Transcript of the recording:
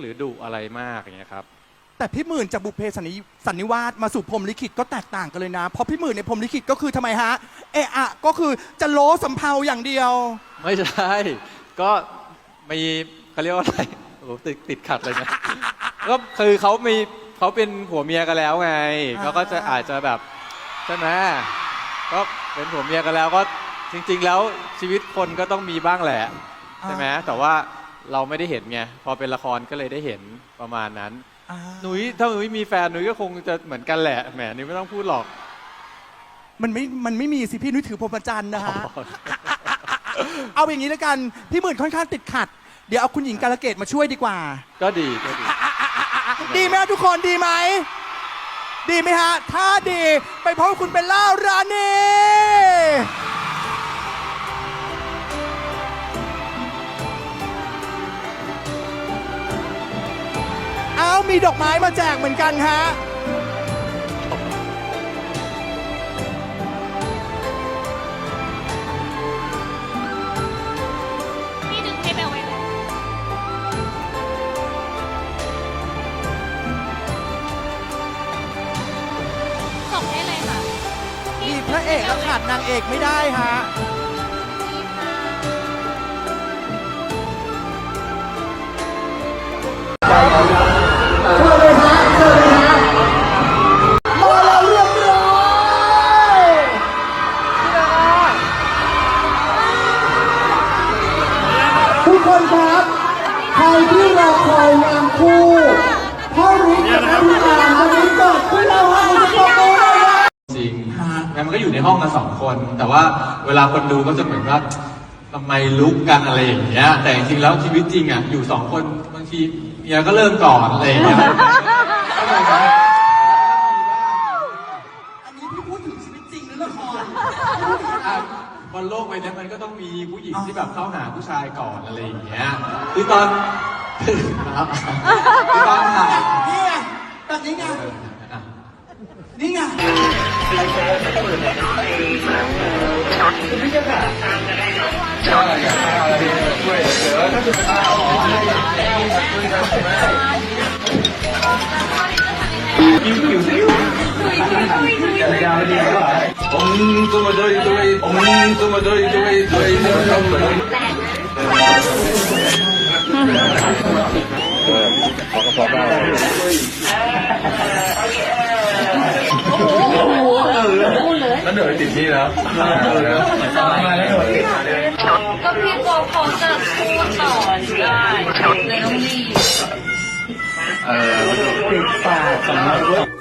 หรือดุอะไรมากอย่างเงี้ยครับ แต่พี่หมื่นจากบุพเพสันนิสันนิวาสมาสู่พรหมลิขิตก็แตกต่างกันเลยนะ เพราะพี่หมื่นในพรหมลิขิตก็คือทำไมฮะ เอะอะก็คือจะโลสำเพาอย่างเดียว ไม่ใช่ ก็มีเขาเรียกว่าอะไรโอ้โหติดติดขัดเลยนะ ก็คือเขามีเขาเป็นผัวเมียกันแล้วไงอ่า เขาก็จะอาจจะแบบใช่ไหมก็เป็นผัวเมียกันแล้วก็จริง ๆ แล้วชีวิตคนก็ต้องมีบ้างแหละใช่ไหมแต่ว่า เราไม่ได้เห็นไงพอเป็นละครก็เลยได้เห็นประมาณนั้น อ่าหนุยถ้าหนุยมีแฟนหนุยก็คงจะเหมือนกันแหละแหมหนุยไม่ต้องพูดหรอก มันไม่ มันไม่มีสิพี่นุ้ยถือพรหมจันทรย์นะฮะ เอาอย่างนี้แล้วกัน พี่หมื่นค่อนข้างติดขัด เดี๋ยวเอาคุณหญิงกาลเกตมาช่วยดีกว่า ก็ดีก็ดี ดีไหมฮะทุกคนดีไหม ดีไหมฮะ ถ้าดีไปพบกับคุณเบลล่ารานี มีดอกไม้มาแจกเหมือนกันฮะ พี่ดึงให้เบลไว้เลยส่งได้เลยค่ะ มีพระเอกแล้วขาดนางเอกไม่ได้ฮะ คนครับ ใครที่รอคอยงานคู่พ่อริกกับพี่การวันนี้เกิดขึ้นแล้วฮะคุณผู้ชมเลยนะจริงงั้นมันก็อยู่ในห้องกันสองคน แต่ว่าเวลาคนดูก็จะเหมือนว่าทำไมลุกกันอะไรอย่างเงี้ย แต่จริงๆแล้วชีวิตจริงอะอยู่สองคนบางทีเมียก็เริ่มก่อนอะไรอย่างเงี้ยอันนี้พี่พูดถึงชีวิตจริงหรือละครอะ บนโลกใบนี้มันก็ต้องมีผู้หญิงที่แบบเข้าหาผู้ชายก่อนอะไรอย่างเงี้ยคือตอนครับคือตอนถ่ายนี่ไงแบบนี้ไงนี่ไงยิ้มอยู่สิคุยคุยคุยคุยยาวดีกว่า แล้วเหนื่อยติดนี่แล้วก็พี่โกเขาจะพูดต่อได้เลยต้องรีบเออปิดปากสำหรับ